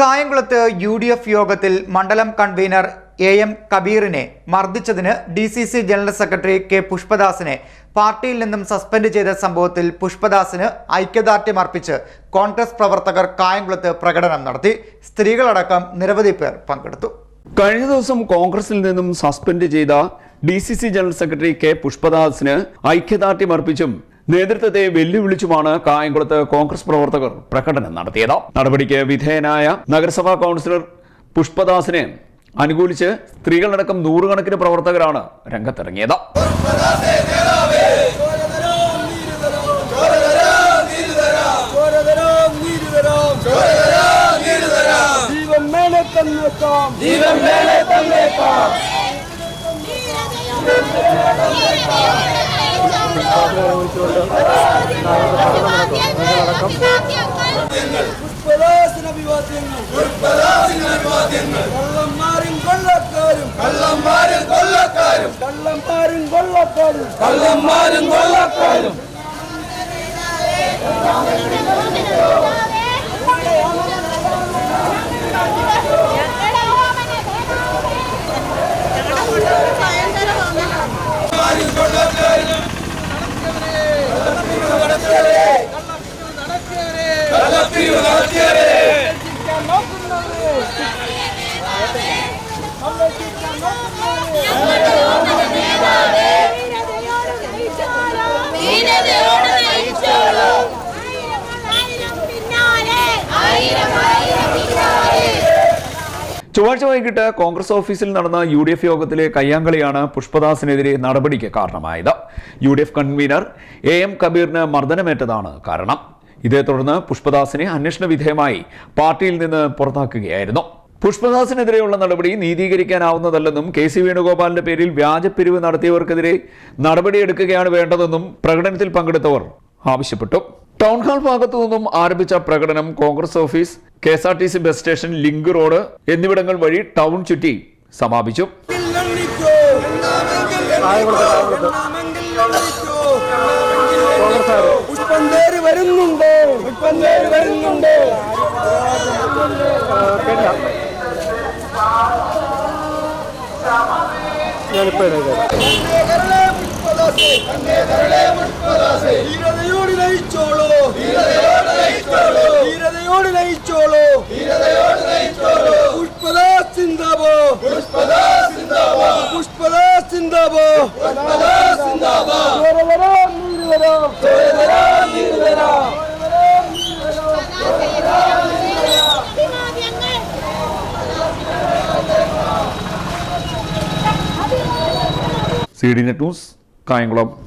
കായംകുളത്ത് U D F യോഗത്തിൽ മണ്ഡലം കൺവീനർ എ എം കബീറിനെ മർദ്ദിച്ചതിന് D C C general secretary K പുഷ്പദാസിനെ പാർട്ടിയിൽ നിന്നും സസ്പെൻഡ് ചെയ്ത സംഭവത്തിൽ പുഷ്പദാസിന് ഐക്യദാർഢ്യം അർപ്പിച്ച് കോൺഗ്രസ് പ്രവർത്തകർ കായംകുളത്ത് പ്രകടനം നടത്തി. സ്ത്രീകളടക്കം നിരവധി പേർ പങ്കെടുത്തു. കഴിഞ്ഞ ദിവസം കോൺഗ്രസിൽ നിന്നും സസ്പെൻഡ് ചെയ്ത D C C general secretary K പുഷ്പദാസിന് ഐക്യദാർഢ്യം അർപ്പിച്ചും നേതൃത്വത്തെ വെല്ലുവിളിച്ചുമാണ് കായംകുളത്ത് കോൺഗ്രസ് പ്രവർത്തകർ പ്രകടനം നടത്തിയത്. നടപടിക്ക് വിധേയനായ നഗരസഭാ കൗൺസിലർ പുഷ്പദാസിനെ അനുകൂലിച്ച് സ്ത്രീകളടക്കം നൂറുകണക്കിന് പ്രവർത്തകരാണ് രംഗത്തിറങ്ങിയത്. ജീവൻ പുഷ്പദാസന അഭിവാദ്യങ്ങൾ കള്ളന്മാരും കൊള്ളക്കാരും. കള്ളന്മാരും കൊള്ളക്കാരും. കള്ളന്മാരും കൊള്ളക്കാരും കള്ളന്മാരും കൊള്ളക്കാരും. நடத்தியவரே நடத்தியவரே ചൊവ്വാഴ്ച വൈകിട്ട് കോൺഗ്രസ് ഓഫീസിൽ നടന്ന യു ഡി എഫ് യോഗത്തിലെ കയ്യാങ്കളിയാണ് പുഷ്പദാസിനെതിരെ നടപടിക്ക് കാരണമായത്. U D F convener A M കബീറിന് മർദ്ദനമേറ്റതാണ് കാരണം. ഇതേ തുടർന്ന് പുഷ്പദാസിനെ അന്വേഷണ വിധേയമായി പാർട്ടിയിൽ നിന്ന് പുറത്താക്കുകയായിരുന്നു. പുഷ്പദാസിനെതിരെയുള്ള നടപടി നീതീകരിക്കാനാവുന്നതല്ലെന്നും കെ സി വേണുഗോപാലിന്റെ പേരിൽ വ്യാജപ്പിരിവ് നടത്തിയവർക്കെതിരെ നടപടിയെടുക്കുകയാണ് വേണ്ടതെന്നും പ്രകടനത്തിൽ പങ്കെടുത്തവർ ആവശ്യപ്പെട്ടു. ടൗൺ ഹാൾ ഭാഗത്തു നിന്നും ആരംഭിച്ച പ്രകടനം Congress office K S R T C bus station link road എന്നിവിടങ്ങൾ വഴി ടൗൺ ചുറ്റി സമാപിച്ചു. എണ്ണിക്കോ നീരുവരാം C D net news Kayamkulam.